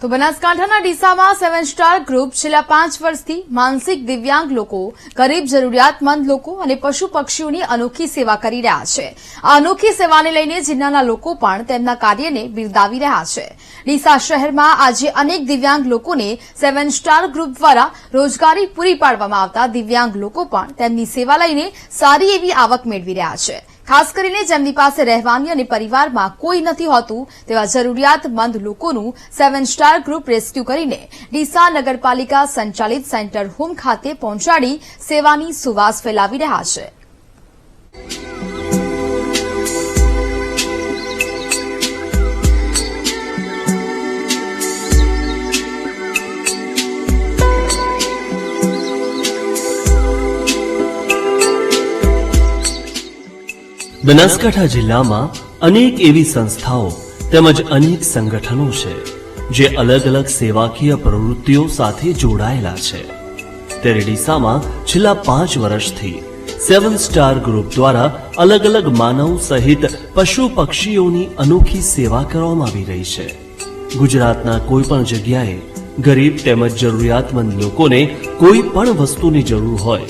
તો બનાસકાંઠાના ડીસામાં seven star group છેલ્લા પાંચ વર્ષથી માનસિક દિવ્યાંગ લોકો, ગરીબ જરૂરિયાતમંદ લોકો અને પશુ પક્ષીઓની અનોખી સેવા કરી રહ્યા છે. આ અનોખી સેવાને લઈને જિલ્લાના લોકો પણ તેમના કાર્યને બિરદાવી રહ્યા છે. ડીસા શહેરમાં આજે અનેક દિવ્યાંગ લોકોને સેવન સ્ટાર ગ્રુપ દ્વારા રોજગારી પૂરી પાડવામાં આવતા દિવ્યાંગ લોકો પણ તેમની સેવા લઈને સારી એવી આવક મેળવી રહ્યા છે. ખાસ કરીને જેમની પાસે રહેવાની અને પરિવારમાં કોઈ નથી હોતું, તેવા જરૂરિયાતમંદ લોકોનું સેવન સ્ટાર ગ્રુપ રેસ્ક્યુ કરીને ડીસા નગરપાલિકા સંચાલિત સેન્ટર હોમ ખાતે પહોંચાડી સેવાની સુવાસ ફેલાવી રહ્યા છે. બનાસકાંઠા જિલ્લામાં અનેક એવી સંસ્થાઓ તેમજ અનેક સંગઠનો છે, જે અલગ અલગ સેવાકીય પ્રવૃત્તિઓ સાથે જોડાયેલા છે. ત્યારે છેલ્લા પાંચ વર્ષથી સેવન સ્ટાર ગ્રુપ દ્વારા અલગ અલગ માનવ સહિત પશુ પક્ષીઓની અનોખી સેવા કરવામાં આવી રહી છે. ગુજરાતના કોઈ પણ જગ્યાએ ગરીબ તેમજ જરૂરિયાતમંદ લોકોને કોઈ પણ વસ્તુની જરૂર હોય,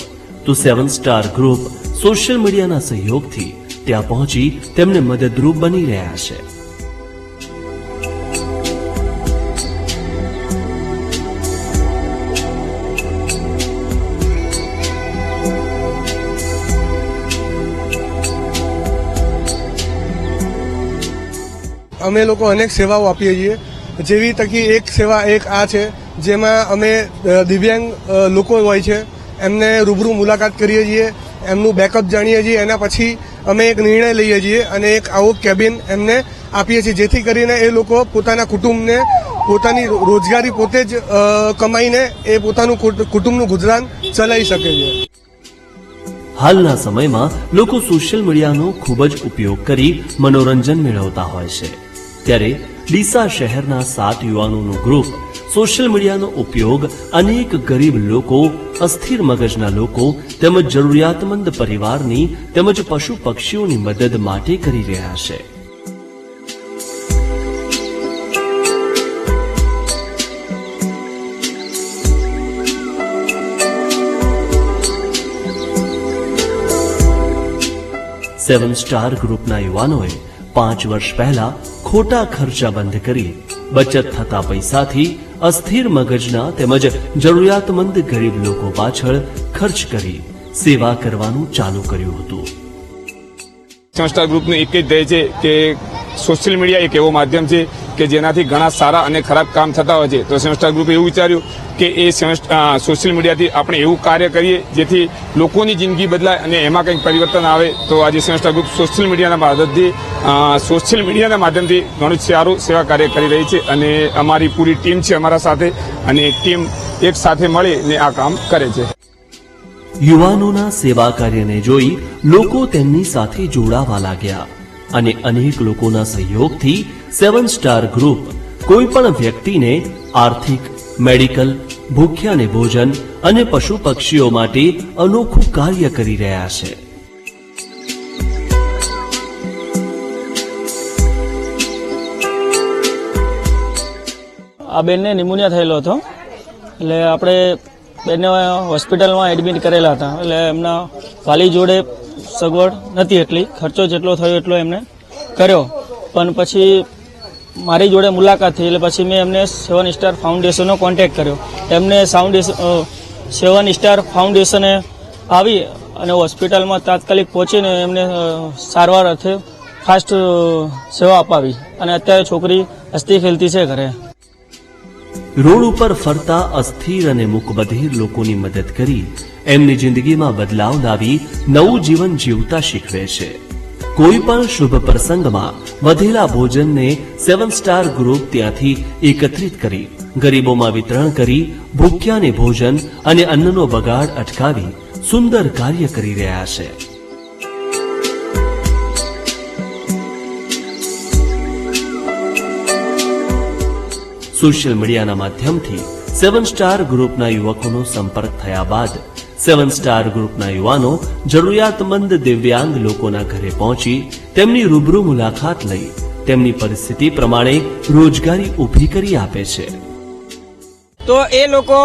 તો સેવન સ્ટાર ગ્રુપ સોશિયલ મીડિયાના સહયોગથી ત્યાં પહોંચી તેમને મદદરૂપ બની રહ્યા છે. અમે લોકો અનેક સેવાઓ આપીએ છીએ. જેવી તકી એક સેવા એક આ છે, જેમાં અમે દિવ્યાંગ લોકો હોય છે. એમને રૂબરૂ મુલાકાત કરીએ છીએ, એમનું બેકઅપ જાણીએ છીએ, એના પછી અમે એક નિર્ણય લઈએ છીએ અને એક આવો કેબિન એમને આપીએ છીએ. જેથી કરીને એ લોકો પોતાના કુટુંબને, પોતાની રોજગારી પોતે જ કમાઈને એ પોતાનું કુટુંબનું ગુજરાન ચલાવી શકે છે. હાલના સમયમાં લોકો સોશિયલ મીડિયાનો ખૂબ જ ઉપયોગ કરી મનોરંજન મેળવતા હોય છે. ત્યારે ડીસા શહેરના સાત યુવાનોનું ગ્રુપ સોશિયલ મીડિયાનો ઉપયોગ અનેક ગરીબ લોકો, અસ્થિર મગજના લોકો, તેમજ જરૂરિયાતમંદ પરિવારની તેમજ પશુ પક્ષીઓની મદદ માટે કરી રહ્યા છે. સેવન સ્ટાર ગ્રુપના યુવાનોએ પાંચ વર્ષ પહેલા ખોટા ખર્ચા બંધ કરી બચત થતા પૈસાથી અસ્થિર મગજના તેમજ જરૂરિયાતમંદ ગરીબ લોકો પાછળ ખર્ચ કરી સેવા કરવાનું ચાલુ કર્યું હતું. સંસ્થા ગ્રુપનું એક જ ધ્યેય છે કે સોશિયલ મીડિયા એક એવો માધ્યમ છે કે જેનાથી ઘણા સારા અને ખરાબ કામ થતા હોય છે. તો સંસ્થા ગ્રુપે એવું વિચાર્યું કે એ સોશિયલ મીડિયાથી આપણે એવું કાર્ય કરીએ જેથી લોકોની જિંદગી બદલાય અને એમાં કંઈક પરિવર્તન આવે. તો આજે સંસ્થા ગ્રુપ સોશિયલ મીડિયાના માધ્યમથી સોશિયલ મીડિયાના માધ્યમથી ઘણું સારું સેવા કાર્ય કરી રહી છે અને અમારી પૂરી ટીમ છે અમારા સાથે અને ટીમ એક સાથે મળીને આ કામ કરે છે. યુવાનોના સેવા કાર્યને જોઈ લોકો તેમની સાથે જોડાવા લાગ્યા. અને અનેક લોકોના સહયોગથી સેવન સ્ટાર ગ્રુપ કોઈ પણ વ્યક્તિને આર્થિક, મેડિકલ ભૂખ્યાને ભોજન અને પશુ પક્ષીઓ માટે અનોખું કાર્ય કરી રહ્યા છે. આ બેનને નિમોનિયા થયેલો હતો. એટલે આપણે બેનને હોસ્પિટલમાં એડમિટ કરેલા હતા. એટલે એમના વાલી જોડે સગવડ નથી એટલી. ખર્ચો જેટલો થયો એટલો એમને કર્યો. પણ પછી મારી જોડે મુલાકાત થઈ એટલે પછી મેં એમને સેવન સ્ટાર ફાઉન્ડેશનનો કોન્ટેક કર્યો. એમને સાઉન્ડ સેવન સ્ટાર ફાઉન્ડેશને આવી અને હોસ્પિટલમાં તાત્કાલિક પહોંચીને એમને સારવાર અર્થે ફાસ્ટ સેવા અપાવી. અને અત્યારે છોકરી હસ્તી ખેલતી છે ઘરે. રોડ ઉપર ફરતા અસ્થિર અને મૂકબધિર લોકોની મદદ કરી એમની જિંદગીમાં બદલાવ લાવી નવું જીવન જીવતા શીખવે છે. કોઈ પણ શુભ પ્રસંગમાં વધેલા ભોજનને સેવન સ્ટાર ગ્રુપ ત્યાંથી એકત્રિત કરી, ગરીબોમાં વિતરણ કરી, ભૂખ્યાને ભોજન અને અન્નનો બગાડ અટકાવી સુંદર કાર્ય કરી રહ્યા છે. સોશિયલ મીડિયાના માધ્યમથી સેવન સ્ટાર ગ્રુપના યુવકોનો સંપર્ક થયા બાદ સેવન સ્ટાર ગ્રુપના યુવાનો જરૂરિયાતમંદ દિવ્યાંગ લોકોના ઘરે પહોંચી તેમની રૂબરૂ મુલાકાત લઈ તેમની પરિસ્થિતિ પ્રમાણે રોજગારી ઊભી કરી આપે છે. તો એ લોકો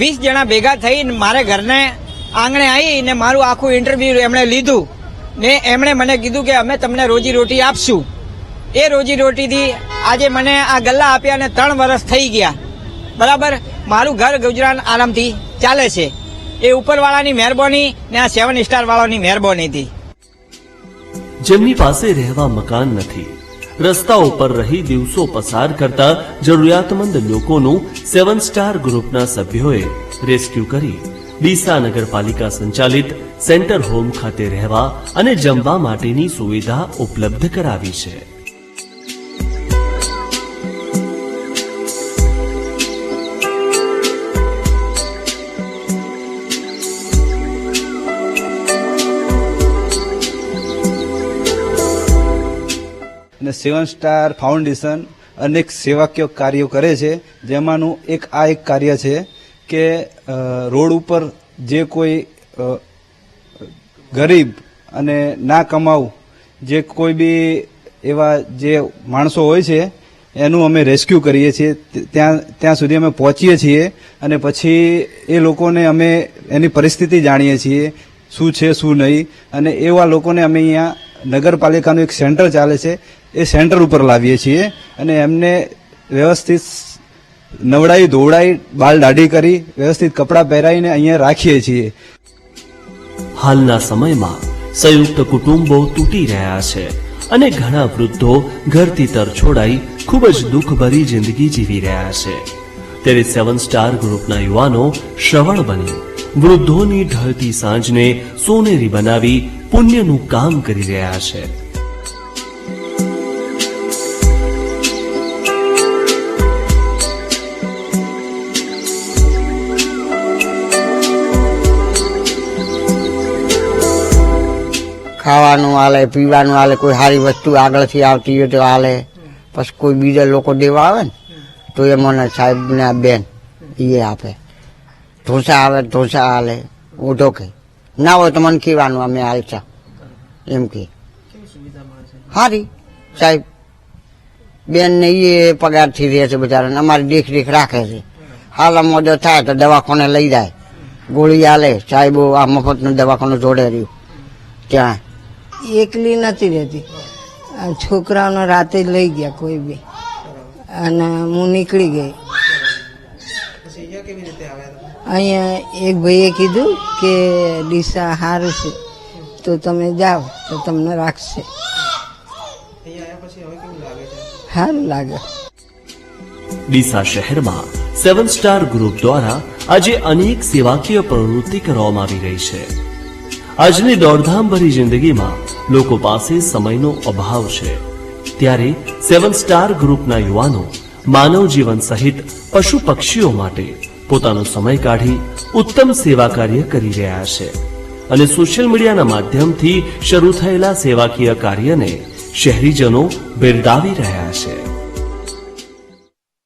વીસ જણા ભેગા થઈને મારે ઘરને આંગણે આવી ને મારું આખું ઇન્ટરવ્યુ એમણે લીધું ને એમણે મને કીધું કે અમે તમને રોજી રોટી આપશું. એ રોજી રોટીથી આજે મને આ ગલ્લા આપ્યા અને ત્રણ વર્ષ થઈ ગયા. બરાબર? મારું ઘર ગુજરાન આરામથી ચાલે છે. એ ઉપરવાળાની મહેરબાની ને આ સેવન સ્ટાર વાળાની મહેરબાનીથી જેમની પાસે રહેવા મકાન નથી રસ્તા ઉપર રહી દિવસો પસાર કરતા જરૂરિયાતમંદ લોકોનું સેવન સ્ટાર ગ્રુપના સભ્યોએ રેસ્ક્યુ કરી. ડીસા નગરપાલિકા સંચાલિત સેન્ટર હોમ ખાતે રહેવા અને જમવા માટેની સુવિધા ઉપલબ્ધ કરાવી છે. અને સેવન સ્ટાર ફાઉન્ડેશન અનેક સેવાકીય કાર્યો કરે છે. જેમાંનું એક આ એક કાર્ય છે કે રોડ ઉપર જે કોઈ ગરીબ અને ના કમાવ જે કોઈ બી એવા જે માણસો હોય છે, એનું અમે રેસ્ક્યુ કરીએ છીએ. ત્યાં ત્યાં સુધી અમે પહોંચીએ છીએ અને પછી એ લોકોને અમે એની પરિસ્થિતિ જાણીએ છીએ, શું છે, શું નહીં. અને એવા લોકોને અમે અહીંયા નગરપાલિકાનું એક સેન્ટર ચાલે છે, એ સેન્ટર ઉપર લાવીએ છીએ અને એમને વ્યવસ્થિત નવડાઈ ધોવડાઈ બાલ દાઢી કરી વ્યવસ્થિત કપડાં પહેરાવીને અહીંયા રાખીએ છીએ. હાલના સમયમાં સંયુક્ત કુટુંબો તૂટી રહ્યા છે અને ઘણા વૃદ્ધો ઘરથી તર છોડાઈ ખૂબ જ દુઃખભરી જિંદગી જીવી રહ્યા છે. ત્યારે સેવન સ્ટાર ગ્રુપના યુવાનો શ્રવણ બની વૃદ્ધોની ઢળતી સાંજને સોનેરી બનાવી પુણ્યનું કામ કરી રહ્યા છે. ખાવાનું હાલે, પીવાનું હાલે, કોઈ સારી વસ્તુ આગળથી આવતી હોય તો હાલે. પછી કોઈ બીજા લોકો દેવા આવે ને, તો એ મને સાહેબ ને આ બેન એ આપે. ઢોસા આવે ઢોસા હાલે ઉઠો કે. ના હોય તો મને કહેવાનું અમે હાલશા એમ કે. સારી સાહેબ બેન ને એ પગારથી રહે છે બિચારાને અમારી દેખરેખ રાખે છે. હાલ મોડો થાય તો દવાખાને લઈ જાય. ગોળી હાલે. સાહેબો આ મફતનું દવાખાનું જોડે રહ્યું. ત્યાં. એકલી નથી રહેતી. છોકરાઓને રાતે જ લઈ ગયા કોઈ બી. અને હું નીકળી ગઈ. અહીંયા એક ભાઈએ કીધું કે, ડીસા સારું છે. તો તમે જાઓ, તો તમને રાખશે. સારું લાગે. ડીસા શહેરમાં સેવન સ્ટાર ગ્રુપ દ્વારા આજે અનેક સેવાકીય પ્રવૃત્તિ કરવામાં આવી રહી છે. આજની દોડધામભરી જિંદગીમાં લોકો પાસે સમયનો અભાવ છે. ત્યારે સેવન સ્ટાર ગ્રુપના યુવાનો માનવ જીવન સહિત પશુ પક્ષીઓ માટે પોતાનો સમય કાઢી ઉત્તમ સેવા કાર્ય કરી રહ્યા છે. અને સોશિયલ મીડિયાના માધ્યમથી શરૂ થયેલા સેવાકીય કાર્યને શહેરીજનો બિરદાવી રહ્યા છે.